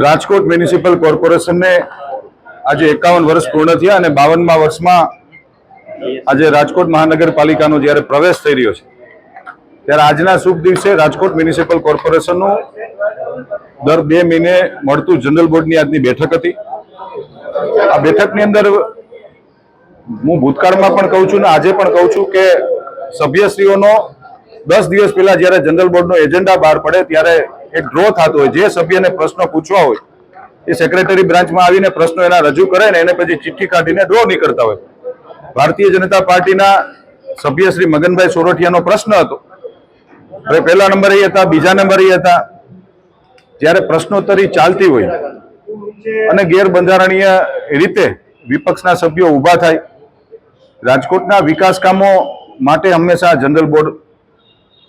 Rajkot municipal કોર્પોરેશનને આજે એકાવન વર્ષ પૂર્ણ થયા અને બાવનમાં વર્ષમાં આજે રાજકોટ મહાનગરપાલિકાનો જ્યારે પ્રવેશ થઈ રહ્યો છે, ત્યારે આજના શુભ દિવસે રાજકોટ મ્યુનિસિપલ કોર્પોરેશનનું દર બે મહિને મળતું જનરલ બોર્ડની આજની બેઠક હતી. આ બેઠકની અંદર હું ભૂતકાળમાં પણ કહું છું ને આજે પણ કહું છું કે સભ્યશ્રીઓનો દસ દિવસ પહેલા જ્યારે જનરલ બોર્ડનો એજન્ડા બહાર પડે ત્યારે એક ડ્રો થતો હોય, જે સભ્યને પ્રશ્નો પૂછવા હોય, એ સેક્રેટરી બ્રાન્ચમાં આવીને પ્રશ્નો એના રજૂ કરે ને એને પછી ચિઠ્ઠી કાઢીને ડ્રો નીકળતા હોય. ભારતીય જનતા પાર્ટીના સભ્ય શ્રી મગનભાઈ સોરઠિયાનો પ્રશ્ન હતો. હવે પહેલા નંબરે એ હતા, બીજા નંબરે એ હતા. જ્યારે પ્રશ્નોત્તરી ચાલતી હોય અને ગેરબંધારણીય રીતે વિપક્ષના સભ્યો ઊભા થાય, રાજકોટના વિકાસ કામો માટે હંમેશા જનરલ બોર્ડ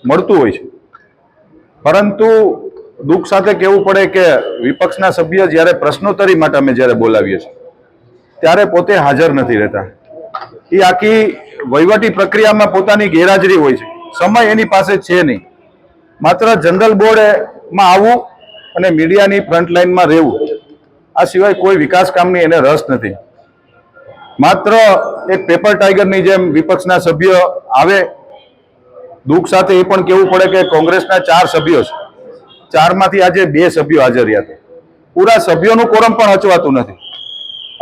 મળતું હોય છે. પરંતુ દુઃખ સાથે કહેવું પડે કે વિપક્ષના સભ્ય જ્યારે પ્રશ્નોત્તરી માટે અમે જ્યારે બોલાવીએ છીએ, ત્યારે પોતે હાજર નથી રહેતા. એ આખી વહીવટી પ્રક્રિયામાં પોતાની ગેરહાજરી હોય છે. સમય એની પાસે છે નહીં. માત્ર જનરલ બોર્ડમાં આવવું અને મીડિયાની ફ્રન્ટલાઇનમાં રહેવું. આ સિવાય કોઈ વિકાસ કામની એને રસ નથી. માત્ર એક પેપર ટાઈગરની જેમ વિપક્ષના સભ્ય આવે. દુઃખ સાથે એ પણ કહેવું પડે કે કોંગ્રેસના ચાર સભ્યો છે. ચારમાંથી આજે બે સભ્યો હાજર રહ્યા હતા પૂરા સભ્યોનું કોરમ પણ હચવાતું નથી.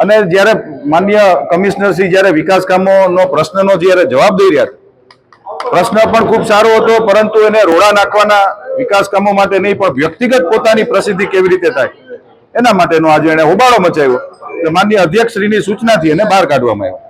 અને જ્યારે માન્ય કમિશનરશ્રી જ્યારે વિકાસ કામોનો પ્રશ્નનો જ્યારે જવાબ દઈ રહ્યા પ્રશ્ન પણ ખૂબ સારો હતો, પરંતુ એને રોડા નાખવાના વિકાસ કામો માટે નહીં, પણ વ્યક્તિગત પોતાની પ્રસિદ્ધિ કેવી રીતે થાય, એના માટેનો આજે એને હોબાળો મચાવ્યો. કે માન્ય અધ્યક્ષશ્રીની સૂચનાથી એને બહાર કાઢવામાં આવ્યો.